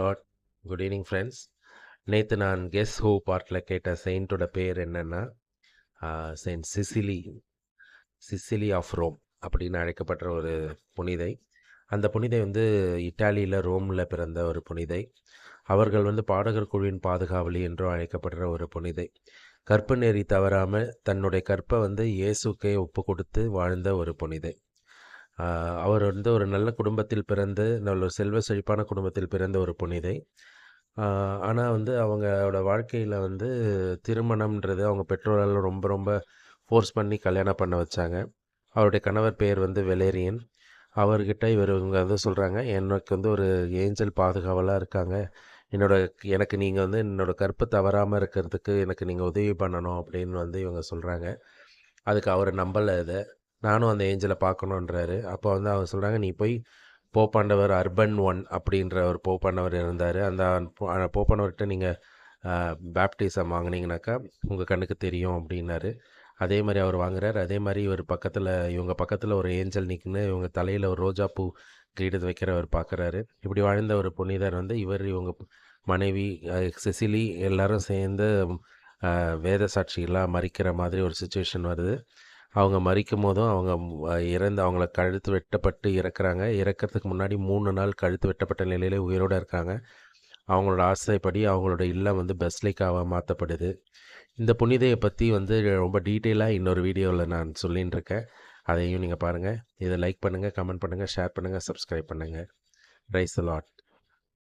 Lot good evening friends நேற்று நான் guess who பார்ட்டில் கேட்ட செயின்ட்டோட பேர் என்னென்னா saint Cecily Cecily of Rome அப்படின்னு அழைக்கப்பட்ட ஒரு புனிதை. அந்த புனிதை வந்து இட்டாலியில் ரோமில் பிறந்த ஒரு புனிதை. அவர்கள் வந்து பாடகர் குழுவின் பாதுகாவலி என்றும் அழைக்கப்படுற ஒரு புனிதை. கற்பு நெறி தவறாமல் தன்னுடைய கற்பை வந்து இயேசுக்கே ஒப்பு கொடுத்து வாழ்ந்த ஒரு புனிதை. அவர் வந்து ஒரு நல்ல குடும்பத்தில் பிறந்து நல்ல ஒரு செல்வ செழிப்பான குடும்பத்தில் பிறந்த ஒரு புனிதை. ஆனால் வந்து அவங்களோட வாழ்க்கையில் வந்து திருமணம்ன்றது அவங்க பெற்றோரால் ரொம்ப ரொம்ப ஃபோர்ஸ் பண்ணி கல்யாணம் பண்ண வச்சாங்க. அவருடைய கணவர் பெயர் வந்து வெலேரியன் அவர்கிட்ட இவர் இவங்க வந்து சொல்கிறாங்க எனக்கு வந்து ஒரு ஏஞ்சல் பாதுகாவலாக இருக்காங்க. என்னோட எனக்கு நீங்கள் வந்து என்னோடய கற்பு தவறாமல் இருக்கிறதுக்கு எனக்கு நீங்கள் உதவி பண்ணணும் அப்படின்னு வந்து இவங்க சொல்கிறாங்க அதுக்கு அவர் நம்பலை இதை. நானும் அந்த ஏஞ்சலை பார்க்கணுன்றாரு அப்போ வந்து அவர் சொல்கிறாங்க நீ போய் போப்பாண்டவர் அர்பன் ஒன் அப்படின்ற ஒரு போப்பாண்டவர் இருந்தார். அந்த போப்பாண்டவர்கிட்ட நீங்கள் பேப்டிசம் வாங்கினீங்கனாக்கா உங்கள் கண்ணுக்கு தெரியும் அப்படின்னாரு. அதே மாதிரி அவர் வாங்குறாரு. அதே மாதிரி இவர் பக்கத்தில் இவங்க பக்கத்தில் ஒரு ஏஞ்சல் நிற்குன்னு இவங்க தலையில் ஒரு ரோஜா பூ கிரீடத்தை வைக்கிறவர் பார்க்குறாரு இப்படி வாழ்ந்த ஒரு புனிதர் வந்து இவர் இவங்க மனைவி செசிலி எல்லாரும் சேர்ந்து வேத சாட்சிகளாக மறிக்கிற மாதிரி ஒரு சுச்சுவேஷன் வருது. அவங்க மறிக்கும் போதும் அவங்க இறந்து அவங்கள கழுத்து வெட்டப்பட்டு இறக்குறாங்க. இறக்கிறதுக்கு முன்னாடி மூணு நாள் கழுத்து வெட்டப்பட்ட நிலையிலே உயிரோடு இருக்காங்க. அவங்களோட ஆசைப்படி அவங்களோட இல்லம் வந்து பெஸ்லிக்காவாக மாற்றப்படுது இந்த புனிதையை பற்றி வந்து ரொம்ப டீட்டெயிலாக இன்னொரு வீடியோவில் நான் சொல்லின்னு இருக்கேன். அதையும் நீங்கள் பாருங்கள் இதை லைக் பண்ணுங்கள் கமெண்ட் பண்ணுங்கள் ஷேர் பண்ணுங்கள் சப்ஸ்கிரைப் பண்ணுங்கள் ரைஸ் லாட்.